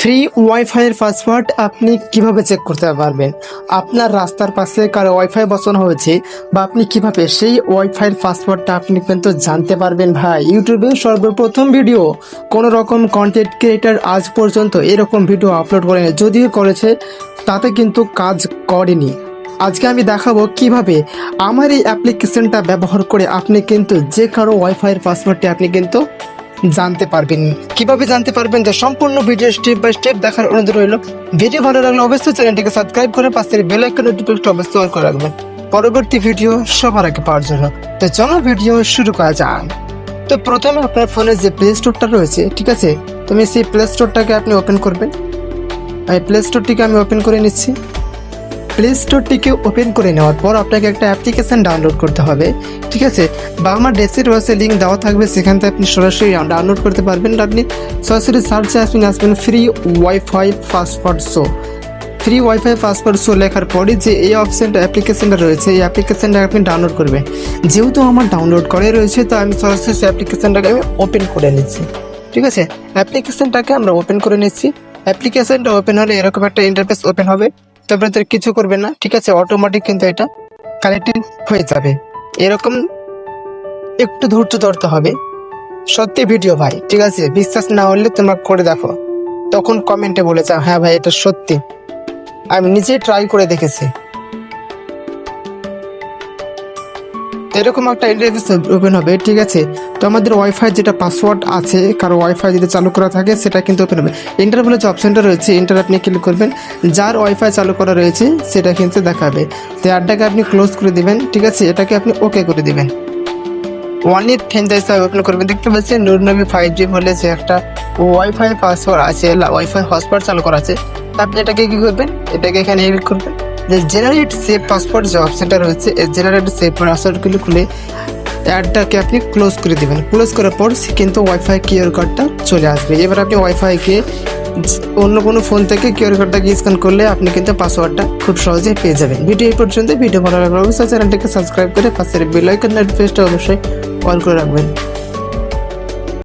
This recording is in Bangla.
ফ্রি ওয়াইফাইয়ের পাসওয়ার্ড আপনি কীভাবে চেক করতে পারবেন? আপনার রাস্তার পাশে কারও ওয়াইফাই বসানো হয়েছে বা আপনি কীভাবে সেই ওয়াইফাইয়ের পাসওয়ার্ডটা আপনি কিন্তু জানতে পারবেন ভাই। ইউটিউবে সর্বপ্রথম ভিডিও কোনো রকম কন্টেন্ট ক্রিয়েটার আজ পর্যন্ত এরকম ভিডিও আপলোড করেনি, যদিও করেছে, তাতে কিন্তু কাজ করেনি। আজকে আমি দেখাবো কীভাবে আমার এই অ্যাপ্লিকেশনটা ব্যবহার করে আপনি কিন্তু যে কারও ওয়াইফাইয়ের পাসওয়ার্ডটি আপনি কিন্তু জানতে পারবেন। কীভাবে জানতে পারবেন যে সম্পূর্ণ ভিডিও স্টেপ বাই স্টেপ দেখার অনুরোধ রইল। ভিডিও ভালো লাগলে অবশ্যই চ্যানেলটিকে সাবস্ক্রাইব করে পাশের বেল আইকন নোটিফিকেশন অবশ্যই অন করে রাখবেন। পরবর্তী ভিডিও সবার আগে পাওয়ার জন্য। তো চলো ভিডিও শুরু করা যাক। তো প্রথমে আপনার ফোনে যে প্লে স্টোরটা রয়েছে, ঠিক আছে? তুমি সেই প্লে স্টোরটাকে আপনি ওপেন করবেন। এই প্লে স্টোরটিকে আমি ওপেন করে নিচ্ছি। প্লে স্টোরটিকে ওপেন করে নেওয়ার পর আপনাকে একটা অ্যাপ্লিকেশন ডাউনলোড করতে হবে। ঠিক আছে? বা আমার ডেসক্রিপশনে লিঙ্ক দেওয়া থাকবে, সেখান থেকে আপনি সরাসরি ডাউনলোড করতে পারবেন। আপনি সরাসরি সার্চে আসবেন আসবেন free wifi password show free wifi password show লেখার পরে যে এই অপশনটা অ্যাপ্লিকেশনটা রয়েছে, এই অ্যাপ্লিকেশনটা আপনি ডাউনলোড করবেন। যেহেতু আমার ডাউনলোড করে রয়েছে, তো আমি সরাসরি সেই অ্যাপ্লিকেশনটাকে আমি ওপেন করে নিচ্ছি। ঠিক আছে? অ্যাপ্লিকেশনটাকে আমরা ওপেন করে নিচ্ছি। অ্যাপ্লিকেশনটা ওপেন হলে এরকম একটা ইন্টারফেস ওপেন হবে। তবে আপনাদের কিছু করবে না, ঠিক আছে? অটোমেটিক কিন্তু এটা কানেক্টিং হয়ে যাবে। এরকম একটু ধৈর্য ধরতে হবে। সত্যি ভিডিও ভাই, ঠিক আছে? বিশ্বাস না হলে তোমার করে দেখো। তখন কমেন্টে বলে যাও হ্যাঁ ভাই, এটা সত্যি। আমি নিজে ট্রাই করে দেখেছি। এরকম একটা ইন্টারফেস ওপেন হবে, ঠিক আছে? তো আমাদের ওয়াইফাই যেটা পাসওয়ার্ড আছে, কারও ওয়াইফাই যদি চালু করা থাকে, সেটা কিন্তু ওপেন হবে। ইন্টার বলে যে অপশনটা রয়েছে ইন্টার আপনি ক্লিক করবেন। যার ওয়াইফাই চালু করা রয়েছে, সেটা কিন্তু দেখাবে। তো অ্যাডটাকে আপনি ক্লোজ করে দিবেন, ঠিক আছে? এটাকে আপনি ওকে করে দেবেন। দিবেন ওয়ানলি থেনজাইস ওপেন করবেন। দেখতে পাচ্ছেন নূর নবী ফাইভ জি বলে যে একটা ওয়াইফাই পাসওয়ার্ড আছে ওয়াইফাই হটস্পট চালু করা আছে। আপনি এটাকে কী করবেন? এটাকে এখানে ক্লিক করবেন। জেনারেট সেভ পাসওয়ার্ড যে অপশনটা রয়েছে, এই জেনারেট সেভ পাসওয়ার্ডগুলো খুলে অ্যাডটাকে আপনি ক্লোজ করে দেবেন। ক্লোজ করার পর সে কিন্তু ওয়াইফাই কিউআর কার্ডটা চলে আসবে। এবার আপনি ওয়াইফাইকে অন্য কোনো ফোন থেকে কিউআর কার্ডটাকে স্ক্যান করলে আপনি কিন্তু পাসওয়ার্ডটা খুব সহজে পেয়ে যাবেন। ভিডিও এই পর্যন্ত ভিডিও ভালো লাগলে অবশ্যই চ্যানেলটিকে সাবস্ক্রাইব করে পাশের বেল আইকন নোটিফিকেশনটা অবশ্যই অন করে রাখবেন।